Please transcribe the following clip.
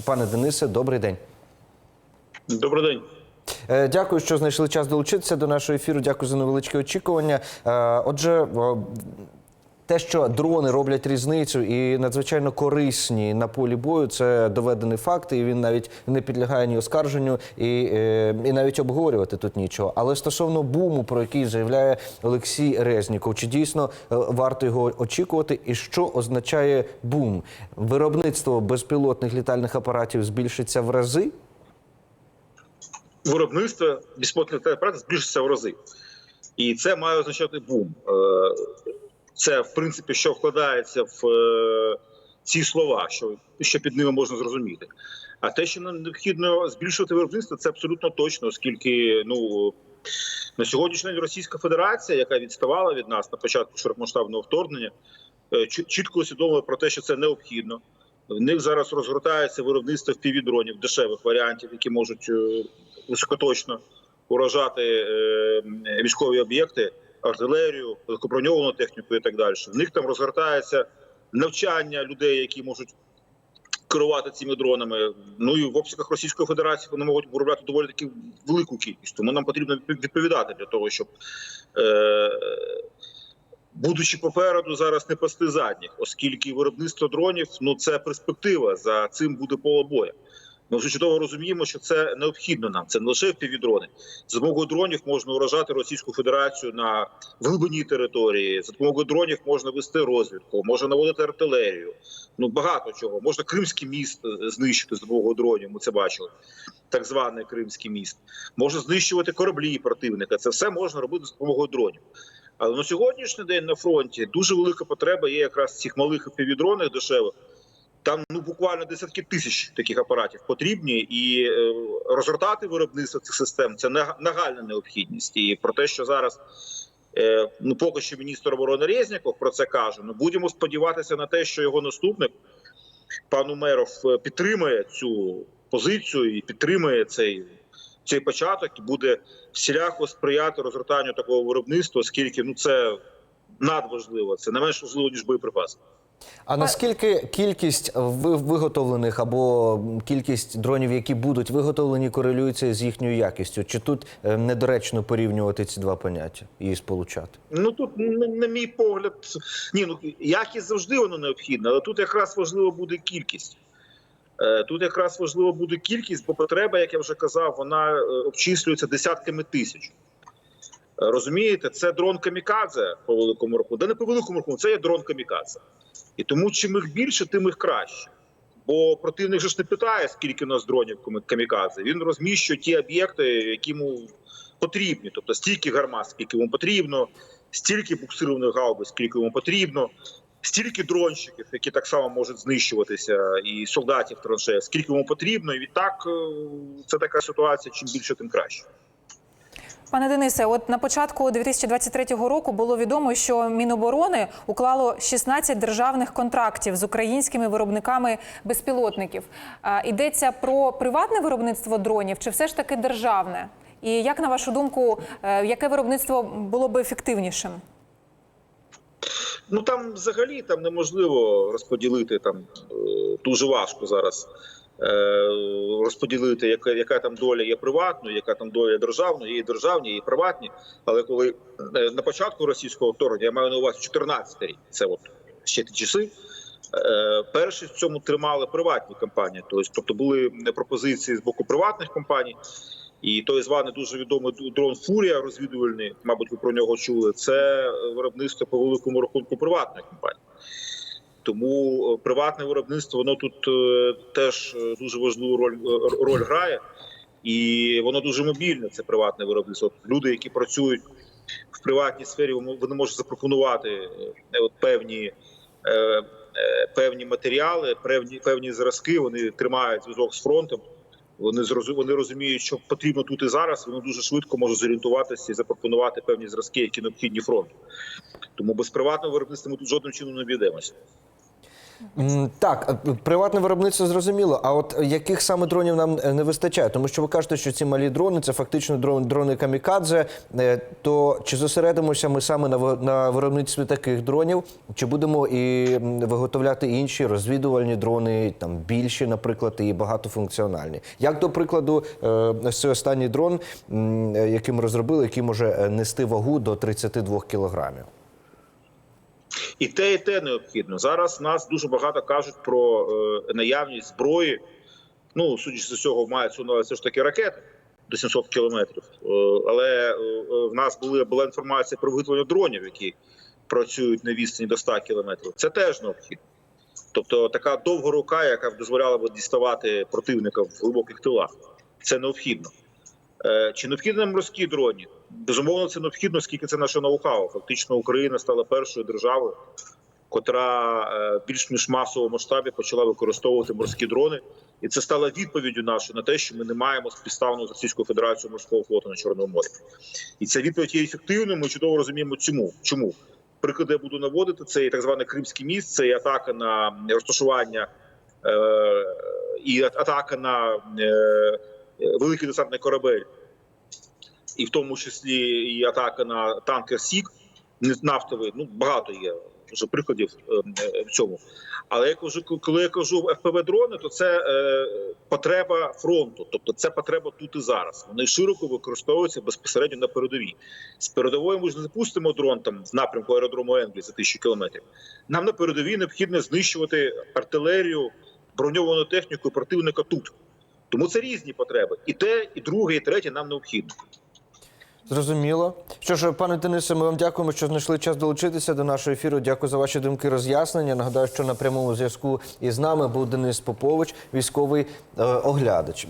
Пане Денисе, добрий день. Добрий день. Е, Дякую, що знайшли час долучитися до нашого ефіру. Дякую за невеличке очікування. Е, Отже, те, що дрони роблять різницю і надзвичайно корисні на полі бою, це доведений факт, і він навіть не підлягає ні оскарженню, і, е, і навіть обговорювати тут нічого. Але стосовно буму, про який заявляє Олексій Резніков, чи дійсно е, варто його очікувати, і що означає бум? Виробництво безпілотних літальних апаратів збільшиться в рази? Виробництво безпілотних апаратів збільшиться в рази. І це має означати бум. Це, в принципі, що вкладається в е, ці слова, що, що під ними можна зрозуміти. А те, що нам необхідно збільшувати виробництво, це абсолютно точно, оскільки ну на сьогоднішній день Російська Федерація, яка відставала від нас на початку широкомасштабного вторгнення, е, чітко усвідомила про те, що це необхідно. В них зараз розгортається виробництво впівдронів, дешевих варіантів, які можуть е, високоточно уражати е, військові об'єкти, артилерію, легкоброньовану техніку і так далі. В них там розгортається навчання людей, які можуть керувати цими дронами. Ну і в обсягах Російської Федерації вони можуть виробляти доволі таки велику кількість. Тому нам потрібно відповідати для того, щоб. Е, Будучи попереду, зараз не пасти задніх, оскільки виробництво дронів ну це перспектива. За цим буде поле бою. Ми вже чудово розуміємо, що це необхідно нам. Це не лише впівдрони. За допомогою дронів можна уражати Російську Федерацію на глибині території. За допомогою дронів можна вести розвідку, можна наводити артилерію. Ну багато чого. Можна Кримський міст е, знищити за допомогою дронів. Ми це бачили. Так званий Кримський міст. Можна знищувати кораблі противника. Це все можна робити за допомогою дронів. Але на сьогоднішній день на фронті дуже велика потреба є якраз цих малих півдронах дешевих. Там ну буквально десятки тисяч таких апаратів потрібні, і е, розгортати виробництво цих систем це нагальна необхідність. І про те, що зараз е, ну поки що міністр оборони Резніков про це каже. Ну будемо сподіватися на те, що його наступник пан Умеров е, підтримає цю позицію і підтримає цей. Цей початок і буде всіляко сприяти розгортанню такого виробництва, оскільки ну це надважливо, це не менш важливо ніж боєприпаси. А наскільки кількість виготовлених або кількість дронів, які будуть виготовлені, корелюється з їхньою якістю? Чи тут е, недоречно порівнювати ці два поняття і сполучати? Ну тут на, мій погляд, ні, ну якість завжди воно необхідна, але тут якраз важливо буде кількість. Е, Тут якраз важливо буде кількість, бо потреба, як я вже казав, вона е, обчислюється десятками тисяч. Розумієте, це дрон камікадзе по великому рахунку. Да не по великому рахунку, це є дрон камікадзе. І тому чим їх більше, тим їх краще. Бо противник же ж не питає, скільки у нас дронів камікадзе. Він розміщує ті об'єкти, які йому потрібні. Тобто стільки гармат, скільки йому потрібно, стільки буксированих гаубиць, скільки йому потрібно, стільки дронщиків, які так само можуть знищуватися, і солдатів траншеї, скільки йому потрібно. І відтак е, це така ситуація. Чим більше, тим краще. Пане Денисе, от на початку 2023 року було відомо, що Міноборони уклало 16 державних контрактів з українськими виробниками безпілотників. Йдеться про приватне виробництво дронів чи все ж таки державне? І як на вашу думку, е, яке виробництво було б ефективнішим? Ну там взагалі там неможливо розподілити там е, дуже важко зараз. Е, Розподілити, яка, яка там доля є приватною, яка там доля державної, і державні, і приватні. Але коли е, на початку російського вторгнення, я маю на увазі 14 рік, це от ще ті часи. е, Перші в цьому тримали приватні компанії, тобто, тобто були пропозиції з боку приватних компаній. І той званий дуже відомий дрон Фурія розвідувальний, мабуть, ви про нього чули. Це виробництво по великому рахунку приватної компанії. Тому е, приватне виробництво воно тут е, теж е, дуже важливу роль, роль грає, і воно дуже мобільне. Це приватне виробництво. Люди, які працюють в приватній сфері, вони можуть запропонувати от певні. Певні матеріали, певні певні зразки, вони тримають зв'язок з фронтом. Вони вони розуміють, що потрібно тут і зараз. Вони дуже швидко можуть зорієнтуватися і запропонувати певні зразки, які необхідні фронту. Тому без приватного виробництва ми тут жодним чином не обійдемося. Так, е, приватне виробництво зрозуміло. А от яких саме дронів нам е, не вистачає? Тому що ви кажете, що ці малі дрони це фактично дрон- дрони камікадзе. Е, То чи зосередимося ми саме на ви- виробництві таких дронів? Чи будемо і виготовляти інші розвідувальні дрони, там більші, наприклад, і багатофункціональні? Як до прикладу, цей останній дрон, який ми розробили, який може нести вагу до 32 кілограмів? І те, і те необхідно. Зараз нас дуже багато кажуть про е, наявність зброї. Ну, судячи з цього, мають на все ж таки ракети до 700 кілометрів. Е, але е, в нас були, була інформація про виготовлення дронів, які працюють на відстані до 100 кілометрів. Це теж необхідно. Тобто така довга рука, яка б дозволяла б діставати противника в глибоких тилах. Це необхідно. Е, Чи необхідно морські дроні? Безумовно, це необхідно, оскільки це наше ноу-хау. Фактично, Україна стала першою державою, котра е, більш ніж масовому масштабі почала використовувати морські дрони, і це стало відповіддю нашою на те, що ми не маємо співставного з Російською Федерацією морського флоту на Чорному морі. І ця відповідь є ефективною. Ми чудово розуміємо, чому чому. Приклади я буду наводити це і так званий Кримський міст, це і атака на розташування е, і атака на великий десантний корабель, і в тому числі і атака на танкер Сік нафтовий. Ну багато є вже прикладів е, е, в цьому. Але я кажу, коли я кажу fpv дрони, то це е, потреба фронту, тобто це потреба тут і зараз. Вони широко використовуються безпосередньо на передовій. З передової ми ж не запустимо дрон там в напрямку аеродрому Енглі за тисячу кілометрів. Нам на передовій необхідно знищувати артилерію, броньовану техніку противника тут. Тому це різні потреби. І те, і друге, і третє нам необхідно. Зрозуміло. Що ж, пане Денисе, ми вам дякуємо, що знайшли час долучитися до нашого ефіру. Дякую за ваші думки роз'яснення. Нагадаю, що на прямому зв'язку із нами був Денис Попович, військовий е, оглядач.